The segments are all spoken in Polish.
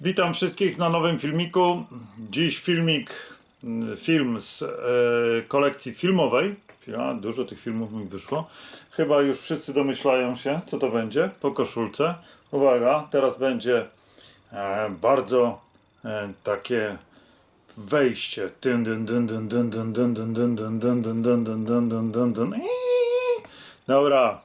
Witam wszystkich na nowym filmiku. Dziś filmik, film z e, kolekcji filmowej. Ja, dużo tych filmów mi wyszło. Chyba już wszyscy domyślają się, co to będzie po koszulce. Uwaga, teraz będzie e, bardzo e, takie wejście. Dobra,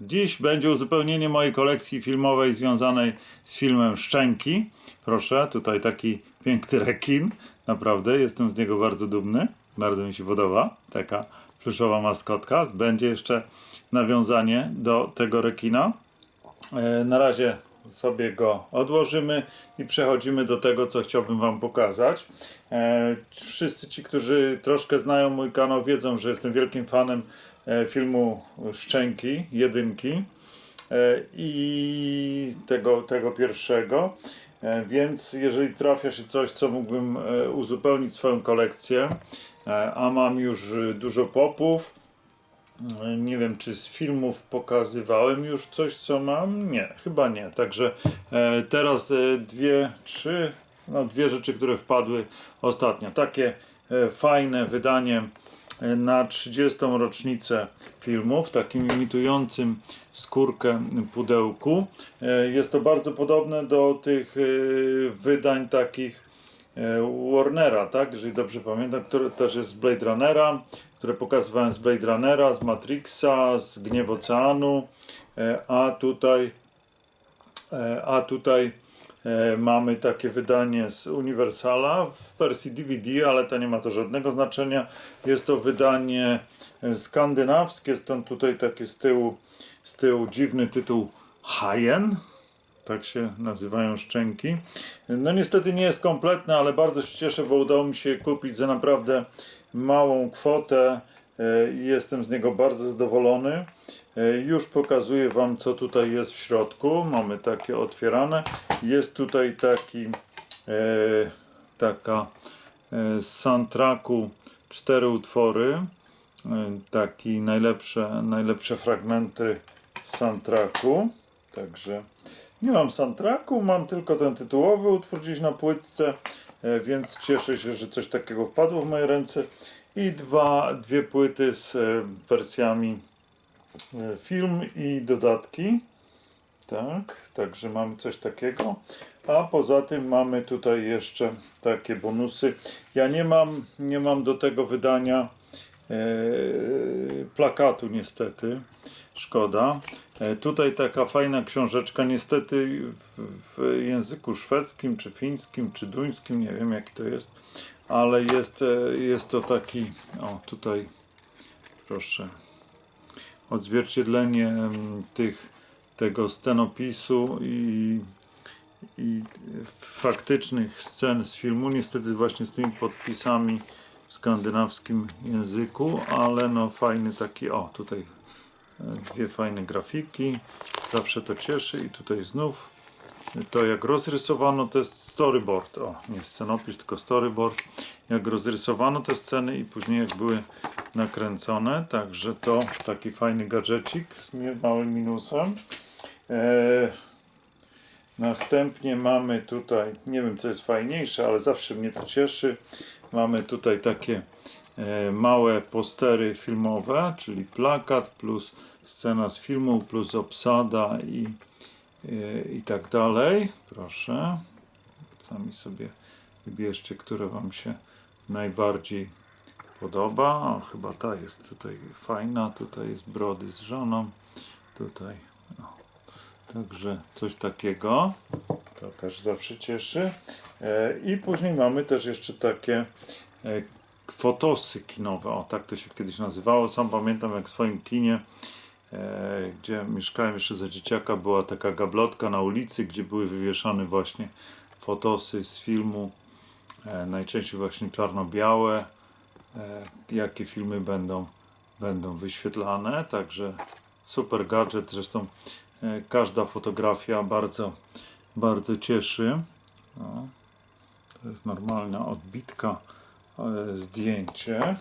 Dziś będzie uzupełnienie mojej kolekcji filmowej związanej z filmem Szczęki. Proszę, tutaj taki piękny rekin. Naprawdę, jestem z niego bardzo dumny. Bardzo mi się podoba. Taka pluszowa maskotka. Będzie jeszcze nawiązanie do tego rekina. E, Na razie sobie go odłożymy i przechodzimy do tego, co chciałbym Wam pokazać. E, Wszyscy ci, którzy troszkę znają mój kanał, wiedzą, że jestem wielkim fanem filmu Szczęki, jedynki e, i tego, tego pierwszego. E, Więc jeżeli trafia się coś, co mógłbym e, uzupełnić swoją kolekcję, e, a mam już e, dużo popów, nie wiem, czy z filmów pokazywałem już coś, co mam? Nie, chyba nie. Także e, teraz e, dwie, trzy, no dwie rzeczy, które wpadły ostatnio. Takie e, fajne wydanie e, na 30. rocznicę filmu w takim imitującym skórkę pudełku. E, jest to bardzo podobne do tych e, wydań takich e, Warnera, tak? Jeżeli dobrze pamiętam, który też jest z Blade Runnera, które pokazywałem z Blade Runnera, z Matrixa, z Gniew Oceanu, a tutaj a tutaj mamy takie wydanie z Universala w wersji DVD, ale to nie ma to żadnego znaczenia. Jest to wydanie e, skandynawskie, stąd tutaj taki z tyłu, z tyłu dziwny tytuł Hajen tak się nazywają szczęki. No niestety nie jest kompletne, ale bardzo się cieszę, bo udało mi się kupić za naprawdę małą kwotę e, i jestem z niego bardzo zadowolony. E, Już pokazuję Wam, co tutaj jest w środku. Mamy takie otwierane. Jest tutaj taki e, taka e, z soundtracku cztery utwory. Taki najlepsze, najlepsze fragmenty z soundtracku. Także nie mam soundtracku, mam tylko ten tytułowy utwór gdzieś na płytce, więc cieszę się, że coś takiego wpadło w moje ręce. I dwa, dwie płyty z wersjami film i dodatki. Tak, także mamy coś takiego. A poza tym mamy tutaj jeszcze takie bonusy. Ja nie mam, nie mam do tego wydania e, plakatu niestety. Szkoda. E, tutaj taka fajna książeczka, niestety w, w języku szwedzkim, czy fińskim, czy duńskim, nie wiem jaki to jest, ale jest, e, jest to taki, o tutaj proszę, odzwierciedlenie tych, tego scenopisu i, i faktycznych scen z filmu, niestety właśnie z tymi podpisami w skandynawskim języku, ale no fajny taki, o tutaj e, dwie fajne grafiki, zawsze to cieszy i tutaj znów to jak rozrysowano jest storyboard, o nie scenopis tylko storyboard, jak rozrysowano te sceny i później jak były nakręcone, także to taki fajny gadżecik z małym minusem. Eee, Następnie mamy tutaj, nie wiem co jest fajniejsze, ale zawsze mnie to cieszy. Mamy tutaj takie e, małe postery filmowe, czyli plakat plus scena z filmu, plus obsada i, e, i tak dalej. Proszę, sami sobie wybierzcie, które Wam się najbardziej podoba. O, chyba ta jest tutaj fajna. Tutaj jest brody z żoną. Tutaj Także coś takiego. To też zawsze cieszy. E, I później mamy też jeszcze takie e, fotosy kinowe. O, tak to się kiedyś nazywało. Sam pamiętam, jak w swoim kinie, e, gdzie mieszkałem jeszcze za dzieciaka, była taka gablotka na ulicy, gdzie były wywieszane właśnie fotosy z filmu. E, najczęściej właśnie czarno-białe. E, jakie filmy będą, będą wyświetlane. Także super gadżet. Zresztą e, każda fotografia bardzo, bardzo cieszy. To jest normalna odbitka, e, zdjęcie.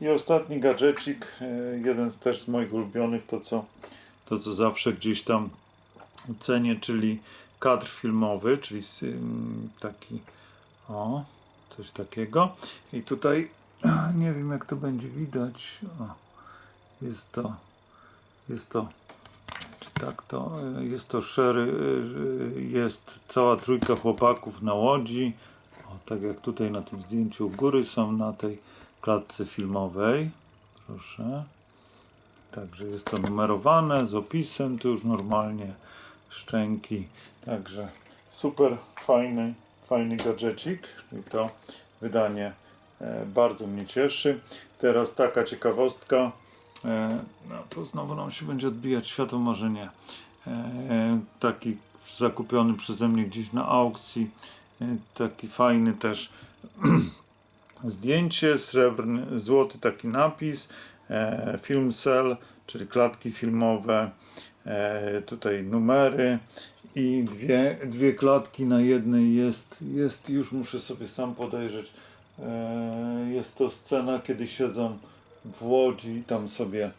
I ostatni gadżecik, jeden z też z moich ulubionych, to co, to co zawsze gdzieś tam cenię, czyli kadr filmowy, czyli taki o, coś takiego. I tutaj nie wiem jak to będzie widać. O, jest to jest to czy tak to e, jest to szery e, jest cała trójka chłopaków na łodzi. O, tak jak tutaj na tym zdjęciu góry są na tej klatce filmowej. Proszę. Także jest to numerowane z opisem, tu już normalnie szczęki. Także super fajny, fajny gadżecik. I to wydanie e, bardzo mnie cieszy. Teraz taka ciekawostka. E, no to znowu nam się będzie odbijać światło, może nie. E, taki zakupiony przeze mnie gdzieś na aukcji. E, taki fajny też zdjęcie, srebrny, złoty taki napis, e, film cell, czyli klatki filmowe, e, tutaj numery i dwie, dwie klatki na jednej jest, jest, już muszę sobie sam podejrzeć, e, jest to scena, kiedy siedzą w łodzi i tam sobie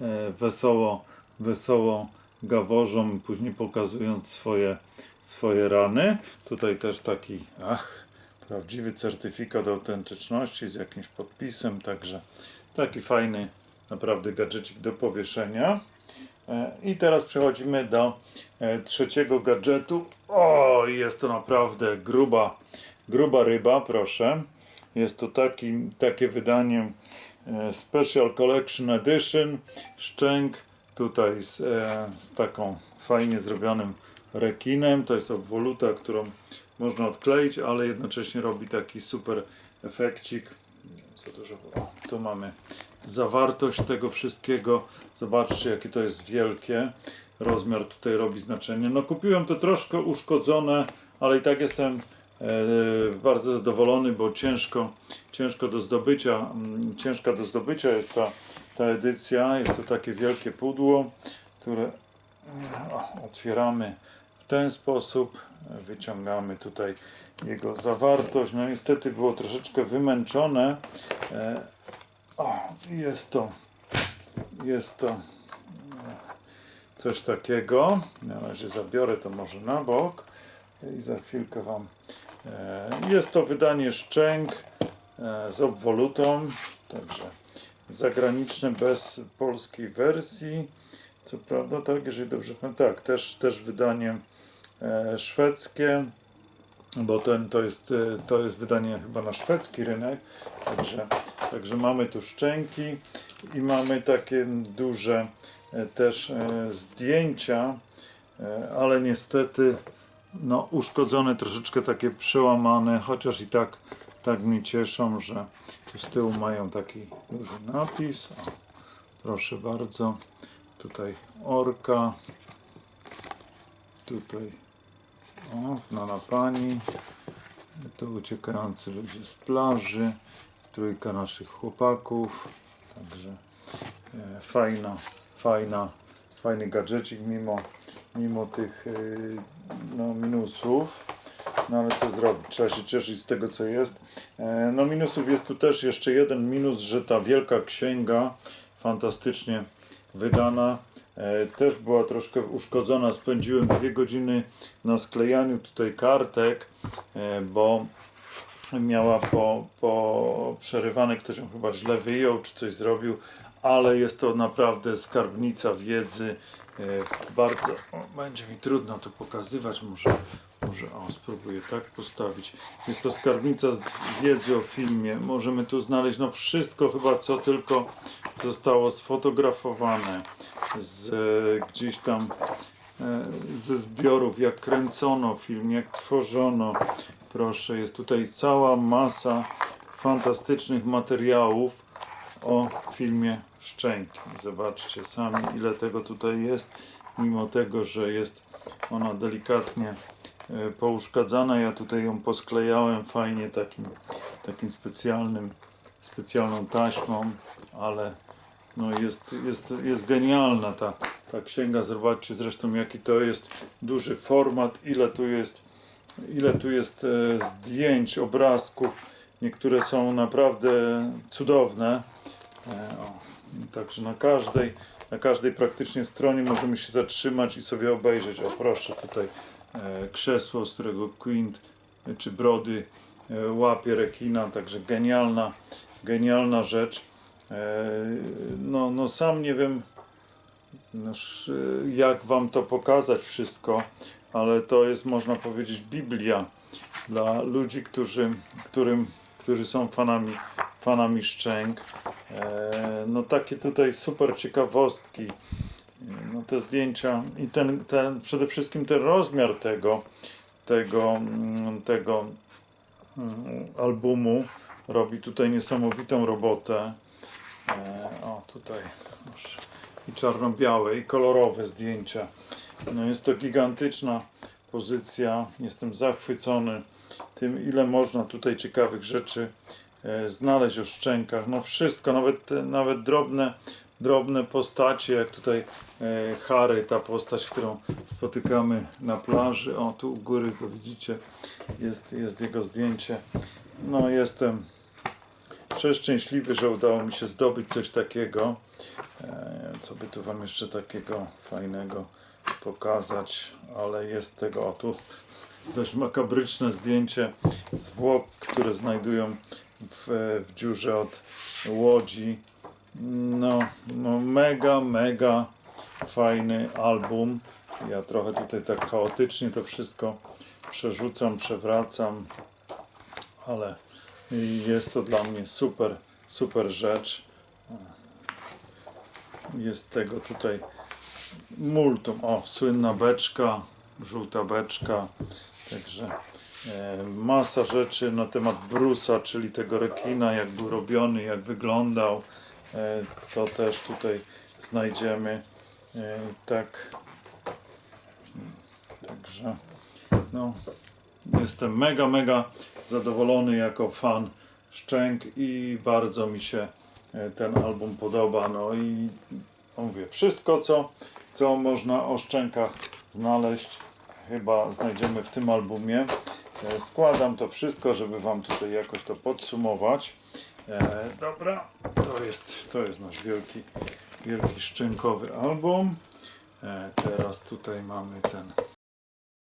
e, wesoło, wesoło gaworzą, później pokazując swoje, swoje rany. Tutaj też taki, ach, prawdziwy certyfikat autentyczności z jakimś podpisem, także taki fajny naprawdę gadżecik do powieszenia. E, I teraz przechodzimy do e, trzeciego gadżetu. O, jest to naprawdę gruba, gruba ryba, proszę. Jest to taki, takie wydanie e, Special Collection Edition. Szczęk tutaj z, e, z taką fajnie zrobionym rekinem. To jest obwoluta, którą można odkleić, ale jednocześnie robi taki super efekcik. Za dużo. O, tu mamy zawartość tego wszystkiego. Zobaczcie, jakie to jest wielkie. Rozmiar tutaj robi znaczenie. No kupiłem to troszkę uszkodzone, ale i tak jestem bardzo zadowolony, bo ciężko, ciężko do zdobycia, mm, ciężka do zdobycia jest ta, ta edycja. Jest to takie wielkie pudło, które o, otwieramy w ten sposób. Wyciągamy tutaj jego zawartość. No niestety było troszeczkę wymęczone. E, o, jest to jest to e, coś takiego. Na razie zabiorę to może na bok i za chwilkę Wam. E, Jest to wydanie szczęk e, z obwolutą, także zagraniczne bez polskiej wersji. Co prawda, tak, jeżeli dobrze pamiętam, tak, też, też wydanie e, szwedzkie, bo ten to jest, to jest wydanie chyba na szwedzki rynek, także, także mamy tu szczęki i mamy takie duże też zdjęcia, ale niestety no, uszkodzone, troszeczkę takie przełamane, chociaż i tak, tak mnie cieszą, że tu z tyłu mają taki duży napis. O, proszę bardzo, tutaj orka, tutaj o, znana pani, tu uciekający ludzie z plaży, trójka naszych chłopaków, także e, fajna, fajna, fajny gadżecik mimo, mimo tych e, no, minusów. No ale co zrobić? Trzeba się cieszyć z tego, co jest. E, no minusów jest tu też jeszcze jeden minus, że ta wielka księga fantastycznie wydana e, też była troszkę uszkodzona. Spędziłem dwie godziny na sklejaniu tutaj kartek, e, bo miała po, po przerywane, ktoś ją chyba źle wyjął, czy coś zrobił, ale jest to naprawdę skarbnica wiedzy. E, Bardzo, o, będzie mi trudno to pokazywać, może, może o, spróbuję tak postawić. Jest to skarbnica z wiedzy o filmie. Możemy tu znaleźć no wszystko chyba, co tylko zostało sfotografowane z e, gdzieś tam e, ze zbiorów, jak kręcono film, jak tworzono. Proszę, jest tutaj cała masa fantastycznych materiałów o filmie Szczęki. Zobaczcie sami, ile tego tutaj jest, mimo tego, że jest ona delikatnie e, pouszkadzana. Ja tutaj ją posklejałem fajnie takim, takim specjalnym, specjalną taśmą, ale no jest, jest, jest genialna ta, ta księga. Zobaczcie zresztą jaki to jest duży format, ile tu jest, ile tu jest e, zdjęć, obrazków. Niektóre są naprawdę cudowne. E, o, także na każdej, na każdej praktycznie stronie możemy się zatrzymać i sobie obejrzeć. O proszę, tutaj e, krzesło, z którego Quint e, czy Brody łapie rekina, także genialna, genialna rzecz. No, no sam nie wiem, noż, jak wam to pokazać wszystko, ale to jest, można powiedzieć, Biblia dla ludzi, którzy, którym, którzy są fanami, fanami szczęk. E, No takie tutaj super ciekawostki. No te zdjęcia i ten, ten przede wszystkim ten rozmiar tego, tego, mm, tego mm, albumu robi tutaj niesamowitą robotę. E, O, tutaj i czarno-białe, i kolorowe zdjęcia. No jest to gigantyczna pozycja. Jestem zachwycony tym, ile można tutaj ciekawych rzeczy e, znaleźć o szczękach. No wszystko, nawet, nawet drobne, drobne postacie, jak tutaj e, Harry, ta postać, którą spotykamy na plaży. O, tu u góry go widzicie, jest, jest jego zdjęcie. No jestem przeszczęśliwy, że udało mi się zdobyć coś takiego. E, Co by tu Wam jeszcze takiego fajnego pokazać, ale jest tego, o tu dość makabryczne zdjęcie zwłok, które znajdują w, w dziurze od łodzi. No, no mega, mega fajny album. Ja trochę tutaj tak chaotycznie to wszystko przerzucam, przewracam, ale jest to dla mnie super, super rzecz. Jest tego tutaj multum. O, słynna beczka, żółta beczka. Także masa rzeczy na temat Brusa, czyli tego rekina, jak był robiony, jak wyglądał. E, to też tutaj znajdziemy. E, tak. Także no, jestem mega, mega zadowolony jako fan Szczęk i bardzo mi się e, ten album podoba. No i mówię, wszystko co, co można o Szczękach znaleźć chyba znajdziemy w tym albumie. E, Składam to wszystko, żeby Wam tutaj jakoś to podsumować. E, dobra, to jest, to jest nasz wielki, wielki szczękowy album. E, teraz tutaj mamy ten